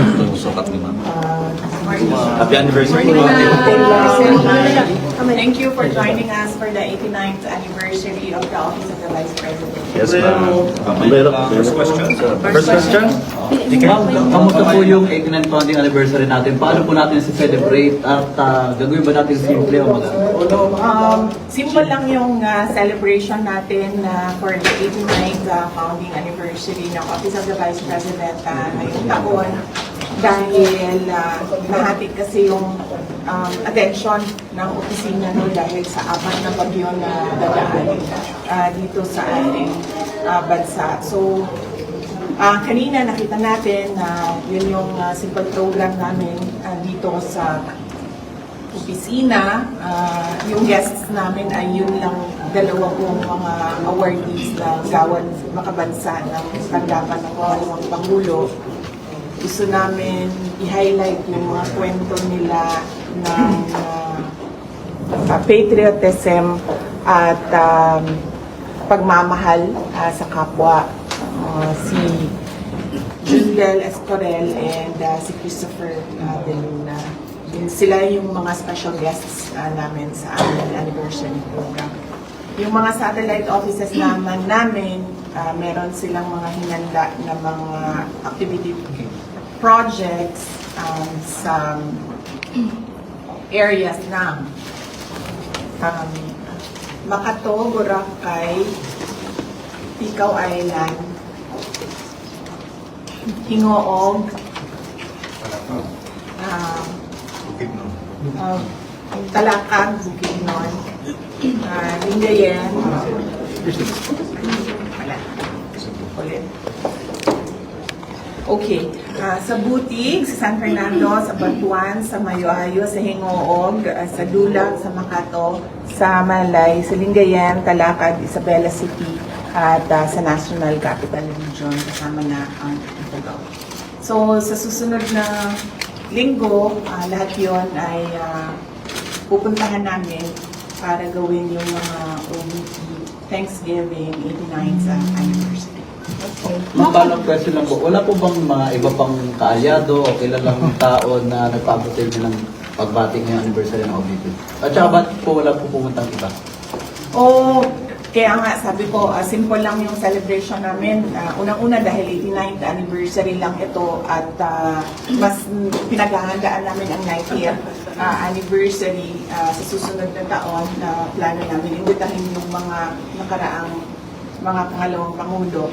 Itong sukat ni ma'am. Happy anniversary po. Thank you for joining us for the 89th anniversary of the Office of the Vice President. Yes, ma'am. First question. First question. Ma'am, kamusta po yung 89th founding anniversary natin? Paano po natin si-celebrate at ah, gagawin ba natin simple o maganda? Um, simple lang yung uh, celebration natin uh, for the 89th uh, founding anniversary ng Office of the Vice President uh, ngayong taon dahil uh, nahatid kasi yung um, attention ng opisina no dahil sa apat na bagyo na dadaan uh, dito sa ating uh, bansa. So, Ah, kanina nakita natin na yun yung ah, simple program namin ah, dito sa opisina. Ah, yung guests namin ay yun lang dalawa pong mga awardees na gawan makabansa ng tanggapan ng walawang Pangulo. Gusto namin i-highlight yung mga kwento nila ng ah, ah, patriotism at um, pagmamahal ah, sa kapwa. Ah, si Jundel Escorel and ah, si Christopher uh, De Luna. Yun, sila yung mga special guests ah, namin sa aming anniversary program. Yung mga satellite offices naman namin, ah, meron silang mga hinanda na mga activity projects um, sa areas ng um, Makato, Boracay, Ikaw Island, Hingoog, ah, ah, Talakag, Bukidnon, uh, Lingayen, wala, ulit. Okay, ah, sa Butig, sa San Fernando, sa Batuan, sa Mayoayo, sa Hingoog, ah, sa Dulag, sa Makato, sa Malay, sa Lingayen, Talakad, Isabela City, at ah, sa National Capital Region, kasama na ang Ifugao. So, sa susunod na linggo, ah, lahat yon ay ah, pupuntahan namin para gawin yung mga OVP Thanksgiving 89th anniversary. Ma'am, paano question lang po? Wala po bang mga iba pang kaalyado o kilalang tao na nagpapatil ng pagbati ngayong anniversary ng OBP? At saka ba't po wala po pumuntang iba? O, kaya nga sabi ko, ah, simple lang yung celebration namin. Ah, Unang-una dahil 89th anniversary lang ito at ah, mas pinaghahandaan namin ang 90th ah, anniversary ah, sa susunod na taon na plano namin. Imbitahin yung mga nakaraang mga pangalawang pangulo.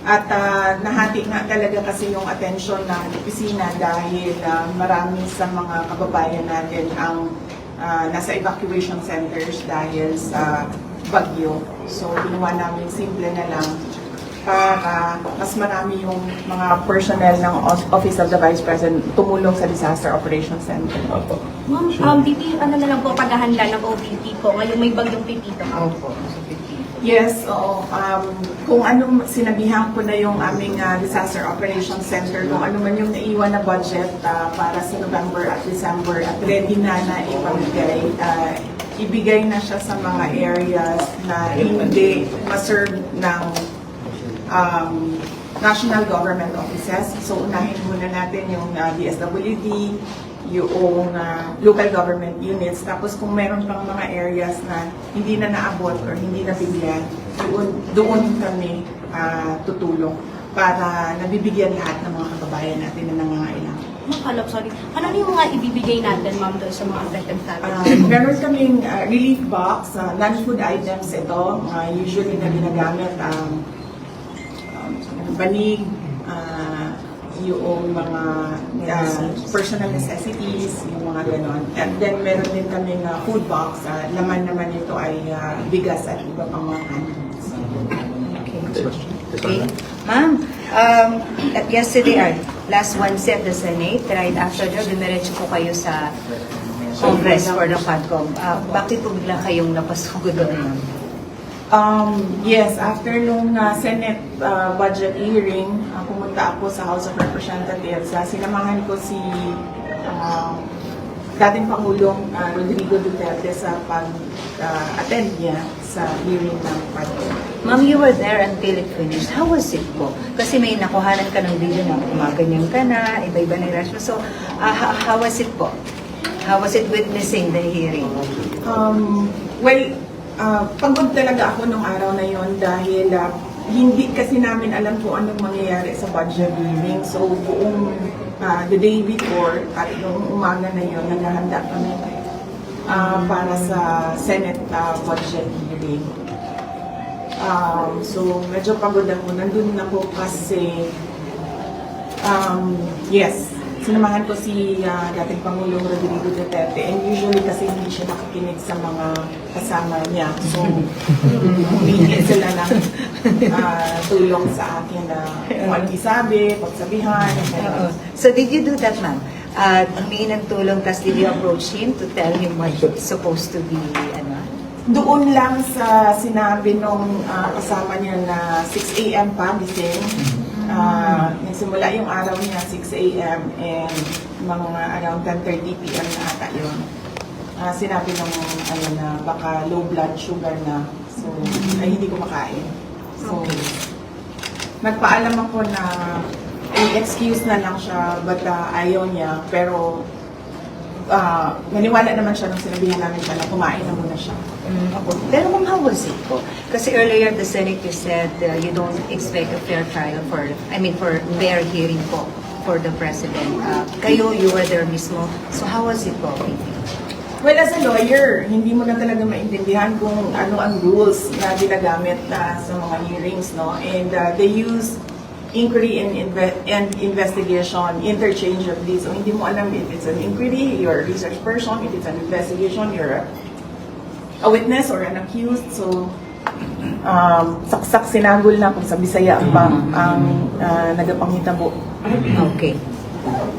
At ah, nahati nga talaga kasi yung attention ng opisina dahil ah, marami sa mga kababayan natin ang ah, nasa evacuation centers dahil sa bagyo. So, ginawa namin simple na lang para mas marami yung mga personnel ng Office of the Vice President tumulong sa Disaster Operations Center. Opo. Ma'am, um, BP, ano na lang po paghahanda ng OPP po ngayong may bagyong pipito. Yes, oo. Um, kung ano, sinabihan ko na yung aming ah, Disaster Operations Center, kung ano man yung naiwan na budget ah, para sa November at December at ready na na ipamigay, ah, ibigay na siya sa mga areas na hindi maserve ng um, national government offices. So, unahin muna natin yung uh, DSWD, yung uh, local government units. Tapos kung meron pang mga areas na hindi na naabot or hindi nabigyan, doon, doon kami uh, tutulong para nabibigyan lahat ng mga kababayan natin na nangangailangan. Ma'am, kalap, sorry. Ano yung mga ibibigay natin, ma'am, doon sa mga affected Uh, families? meron kaming uh, relief box, uh, non-food items ito, uh, usually na ginagamit ang um, banig, uh, yung mga uh, personal necessities, yung mga ganon. And then meron din kaming uh, food box, uh, laman naman ito ay uh, bigas at iba pang mga condiments. Okay. Ma'am, um, at yesterday, or last Wednesday at the Senate, right after that, dumiretso po kayo sa Congress for the FADCOM. Uh, bakit po bigla kayong napasugod doon, ma'am? Um, yes, after nung uh, Senate uh, budget hearing, uh, pumunta ako sa House of Representatives. Uh, sinamahan ko si uh, dating Pangulong ah, Rodrigo Duterte sa pag-attend niya sa hearing ng Quadcom. Ma'am, you were there until it finished. How was it po? Kasi may nakuhanan ka ng video na kumaganyan ka na, iba-iba na reaction. So, ah, how, how was it po? How was it witnessing the hearing? Um, well, ah, pagod talaga ako nung araw na yon dahil ah, hindi kasi namin alam kung anong mangyayari sa budget hearing. So, buong ah, the day before at yung umaga na yon naghahanda kami ah, para sa Senate ah, budget hearing. Um, so, medyo pagod ako. Nandun ako kasi, um, yes, sinamahan ko si ah, dating Pangulong Rodrigo Duterte and usually kasi hindi siya nakikinig sa mga kasama niya. So, humingi sila ng ah, tulong sa akin na kung ano isabi, pagsabihan, then, Oo. So, did you do that, ma'am? Uh, humingi ng tulong, tas did you approach him to tell him what it's supposed to be, ano? Doon lang sa sinabi nung ah, kasama niya na 6 a.m. pa gising. Ah, nagsimula yung araw niya 6 a.m. and mga around 10.30 p.m. na ata yun. Ah, sinabi nung ano na baka low blood sugar na. So, ay hindi ko makain. So, nagpaalam ako na i-excuse na lang siya but ah, ayaw niya. Pero ah, naniwala naman siya nung sinabihan namin siya na kumain na muna siya. Mm, ako. Pero ma'am, how was it po? Kasi earlier the Senate you said uh, you don't expect a fair trial for, I mean, for fair hearing po for the President. Uh, kayo, you were there mismo. So how was it po? Well, as a lawyer, hindi mo na talaga maintindihan kung ano ang rules na ginagamit na sa mga hearings, no? And uh, they use inquiry and, inve- and investigation interchangeably. So, hindi mo alam if it's an inquiry, you're a research person, if it's an investigation, you're a, a witness or an accused. So, um, saksak sinagol na kung sa Bisaya pa ang uh, nagapanghitabo. Okay.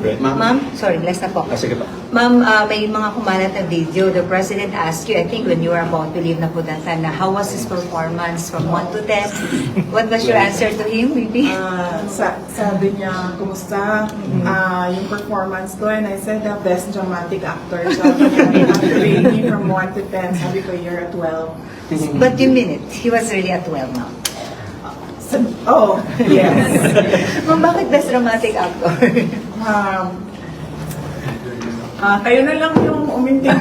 Right, ma'am? Ma'am, sorry, last na po. Ah, sige pa. Ma'am, uh, may mga kumalat na video. The President asked you, I think when you were about to leave na po that time, na how was his performance from 1 to 10? What was your answer to him, VP? Ah, sa, sabi niya, kumusta ah, yung performance ko? And I said, the best dramatic actor. After rating me from 1 to 10, sabi ko, you're a 12. But you mean it. He was really at 12 now. Oh, yes. Ma'am, bakit best dramatic actor? Um, ah, kayo na lang yung umintin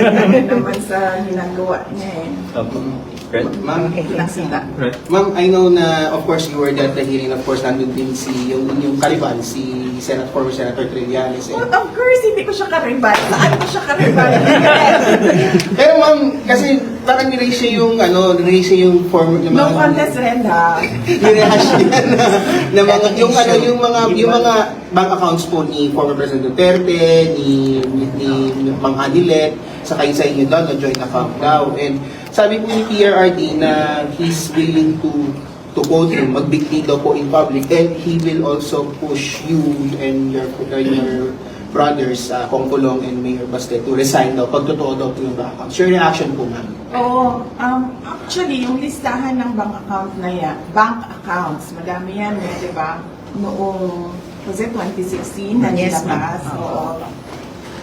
naman sa ginagawa niya eh. Um, right? Ma'am. Nakita. Right. ma'am, I know na of course you were there at the hearing. Of course, nandun din si yung yung kaliban, si Senate former Senator Trillanes. Well, And, of course, hindi ko siya karibal. Saan ko siya karibal? pero kasi parang niraise siya yung ano, niraise siya yung former na no contest rin ha. Nirehash niya na, na mga, yung ano, yung mga, yung mga bank accounts po ni former President Duterte, ni, ni, ni Mang Hanilet, saka yung sa inyo daw, na joint account daw. And sabi po ni PRRD na he's willing to to quote him, magbigti daw po in public and he will also push you and your your brothers, uh, Kong Kulong and Mayor Baste to resign daw pag totoo daw po yung bank accounts. Your reaction po, ma'am? Oo. Um, actually, yung listahan ng bank account na yan, bank accounts, madami yan eh, di ba? Noong, was it 2016 na Yes, nilabas? ma'am. Oo.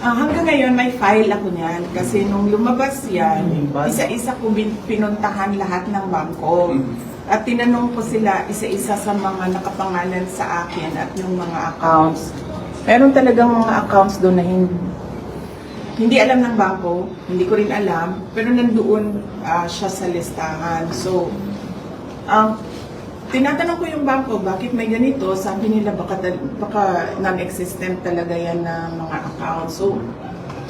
Ah, hanggang ngayon, may file ako niyan. Kasi nung lumabas yan, isa-isa ko pinuntahan lahat ng bangko. At tinanong ko sila isa-isa sa mga nakapangalan sa akin at yung mga accounts. Meron talagang mga accounts doon na hindi, hindi alam ng bangko, hindi ko rin alam, pero nandoon ah, siya sa listahan. So, ang tinatanong ko yung bangko, bakit may ganito? Sabi nila baka, baka non-existent talaga yan na mga account. So,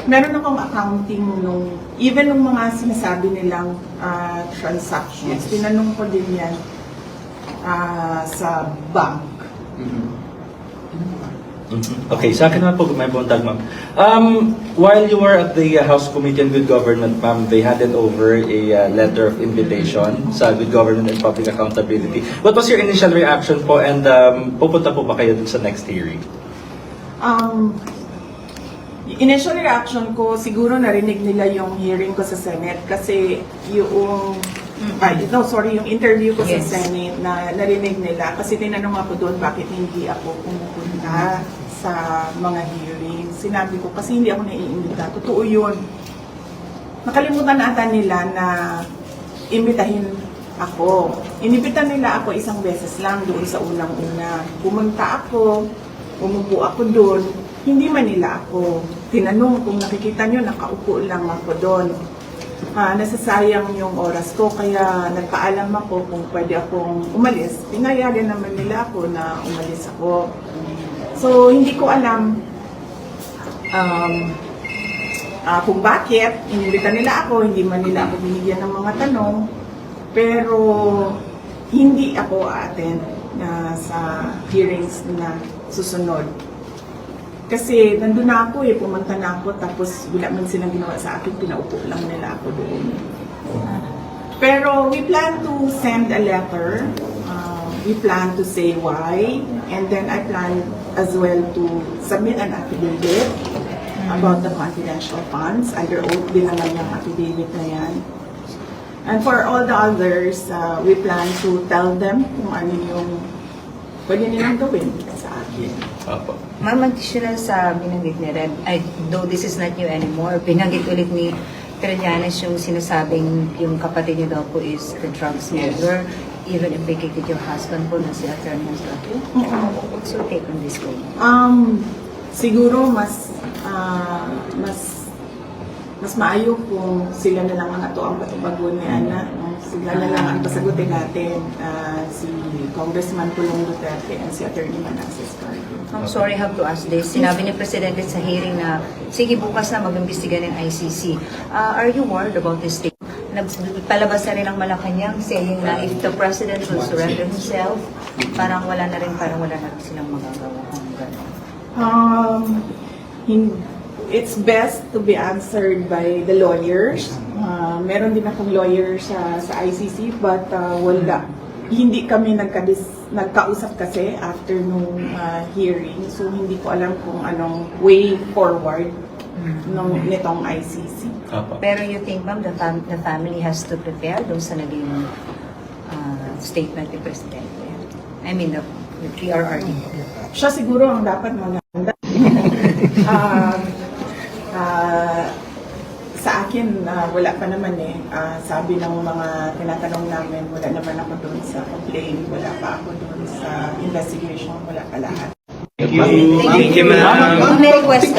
meron akong accounting nung, even nung mga sinasabi nilang ah, transactions, tinanong ko din yan ah, sa bank. Okay, sa akin naman po, may buntag, ma'am. Um, while you were at the uh, House Committee on Good Government, ma'am, they handed over a uh, letter of invitation sa Good Government and Public Accountability. What was your initial reaction po and um, pupunta po ba kayo dun sa next hearing? Um, initial reaction ko, siguro narinig nila yung hearing ko sa Senate kasi yung, ay, no, sorry, yung interview ko Yes. sa Senate na narinig nila kasi tinanong ako doon bakit hindi ako pumupunta sa mga hearings. sinabi ko kasi hindi ako naiimbita. Totoo yun. Nakalimutan na ata nila na imbitahin ako. Inibitan nila ako isang beses lang doon sa unang-una. Pumunta ako, umupo ako doon. Hindi man nila ako tinanong kung nakikita nyo, nakaupo lang ako doon. Ah, nasasayang yung oras ko, kaya nagpaalam ako kung pwede akong umalis. Pinayagan naman nila ako na umalis ako. So, hindi ko alam um, ah, kung bakit. Inimbita nila ako, hindi man nila ako binigyan ng mga tanong. Pero, hindi ako attend na sa hearings na susunod. Kasi nandun na ako eh, pumunta na ako, tapos wala man silang ginawa sa akin, pinaupo lang nila ako doon. Pero we plan to send a letter. Uh, we plan to say why. And then I plan as well to submit an affidavit about the confidential funds. Under oath din naman yung affidavit na yan. And for all the others, uh, we plan to tell them kung ano yung pwede nilang gawin sa akin. Opo. Ma'am, additional sa binanggit ni Reb, I, though this is not new anymore, binanggit ulit ni Trillanes yung sinasabing yung kapatid niyo daw po is the drug smuggler, even implicated your husband po na si Attorney Masaki. What's your take on this po? Um, siguro mas ah, mas mas maayo kung sila na lang ang ato ang patubagon ni Ana. Sila na lang ang pasagutin natin ah, si Congressman Pulong Duterte and si Attorney Manasseh Cardo. I'm sorry, I have to ask this. Sinabi ni Presidente sa hearing na, sige, bukas na mag-imbestiga ng ICC. Uh, are you worried about this thing? Nagpalabas na rin ang Malacanang saying na if the President will surrender himself, parang wala na rin, parang wala na rin silang magagawa. Um, hin- it's best to be answered by the lawyers. Uh, meron din akong lawyer sa, sa ICC but uh, wala. Hindi kami nagkadis, nagkausap kasi after nung uh, hearing. So hindi ko alam kung anong way forward nung nitong ICC. Pero you think, ma'am, the, fam- the family has to prepare doon sa naging uh, statement ni Presidente? I mean, the, the PRRD. Siya siguro ang dapat maghanda. Ah, ah, sa akin, ah, wala pa naman eh. Ah, sabi ng mga tinatanong namin, wala naman ako doon sa complaint, wala pa ako doon sa investigation, wala pa lahat. Thank you, ma'am. May request